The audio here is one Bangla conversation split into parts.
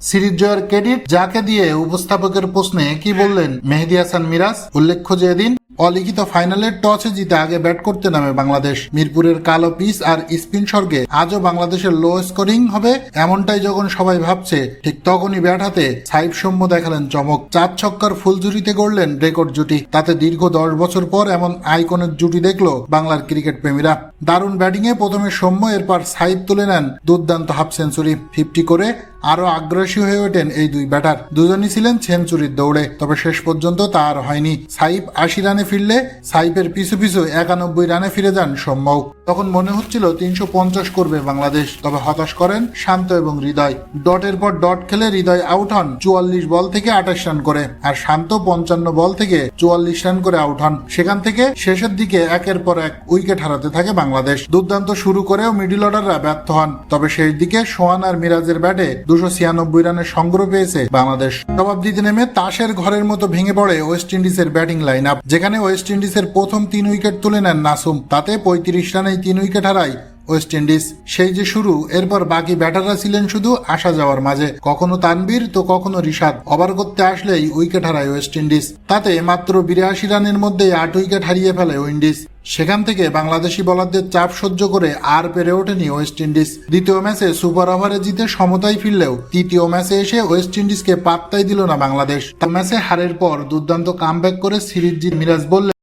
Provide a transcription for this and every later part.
সিরিজ জয়ের ক্রেডিট যাকে দিয়ে উপস্থাপকের প্রশ্নে কি বললেন মেহেদি হাসান মিরাজ? উল্লেখ্য যে এদিন অলিখিত ফাইনালের টসে জিতে আগে ব্যাট করতে নামে বাংলাদেশ। মিরপুরের কালো পিচ আর স্পিন স্বর্গে আজও বাংলাদেশের লো স্কোরিং হবে এমনটাই যখন সবাই ভাবছে, ঠিক তখনই ব্যাট হাতে সাইফ সৌম্য দেখালেন চমক। চার ছক্কার ফুলঝুরিতে গড়লেন রেকর্ড জুটি। তাতে দীর্ঘ দশ বছর পর এমন আইকনের জুটি দেখল বাংলার ক্রিকেট প্রেমীরা। দারুণ ব্যাটিংয়ে প্রথমে সৌম্য, এরপর সাইফ তুলে নেন দুর্দান্ত হাফ সেঞ্চুরি। ফিফটি করে আরও আগ্রাসী হয়ে ওঠেন এই দুই ব্যাটার। দুজনই ছিলেন সেঞ্চুরির দৌড়ে, তবে শেষ পর্যন্ত তা আর হয়নি। সাইফ আশি রানে ফিরলে সাইফের পিছু পিছু একানব্বই রানে ফিরে যান সৌম্যও তখন মনে হচ্ছিল তিনশো পঞ্চাশ করবে বাংলাদেশ, তবে হতাশ করেন শান্ত এবং হৃদয়। ডটের পর ডট খেলে হৃদয় আউট হন চুয়াল্লিশ বল থেকে আঠাশ রান করে, আর শান্ত পঞ্চান্ন বল থেকে চুয়াল্লিশ রান করে আউট হন। সেখান থেকে শেষের দিকে একের পর এক উইকেট হারাতে থাকে বাংলাদেশ। দুর্দান্ত শুরু করেও মিডিল অর্ডাররা ব্যর্থ হন, তবে শেষ দিকে সোহান আর মিরাজের ব্যাটে দুশো ছিয়ানব্বই রানের সংগ্রহ পেয়েছে বাংলাদেশ। জবাব দিতে নেমে তাসের ঘরের মতো ভেঙে পড়ে ওয়েস্ট ইন্ডিজের ব্যাটিং লাইন আপ যেখানে ওয়েস্ট ইন্ডিজের প্রথম তিন উইকেট তুলে নেন নাসুম। তাতে পঁয়ত্রিশ রানেই তিন উইকেট হারায় ওয়েস্ট ইন্ডিজ। সেই যে শুরু, এরপর বাকি ব্যাটাররা ছিলেন শুধু আসা যাওয়ার মাঝে। কখনো তানবীর তো কখনো রিশাদ। ওভার করতে আসলেই উইকেট হারায় ওয়েস্ট ইন্ডিজ। তাতে মাত্র বিরাশি রানের মধ্যে আট উইকেট হারিয়ে ফেলে উইন্ডিজ সেখান থেকে বাংলাদেশি বলারদের চাপ সহ্য করে আর পেরে ওঠেনি ওয়েস্ট ইন্ডিজ। দ্বিতীয় ম্যাচে সুপার ওভারে জিতে সমতায় ফিরলেও তৃতীয় ম্যাচে এসে ওয়েস্ট ইন্ডিজকে পাত্তাই দিল না বাংলাদেশ। তার ম্যাচে হারের পর দুর্দান্ত কামব্যাক করে সিরিজ জিত মিরাজ বললেন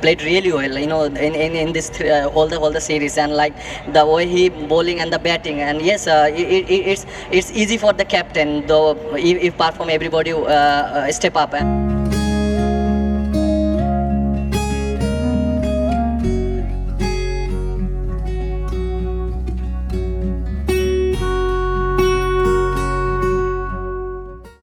played really well you know in in, in this th- uh, all the all the series and like the way he bowling and the batting. And yes uh, it, it, it's it's easy for the captain though if, if apart from everybody uh, uh, step up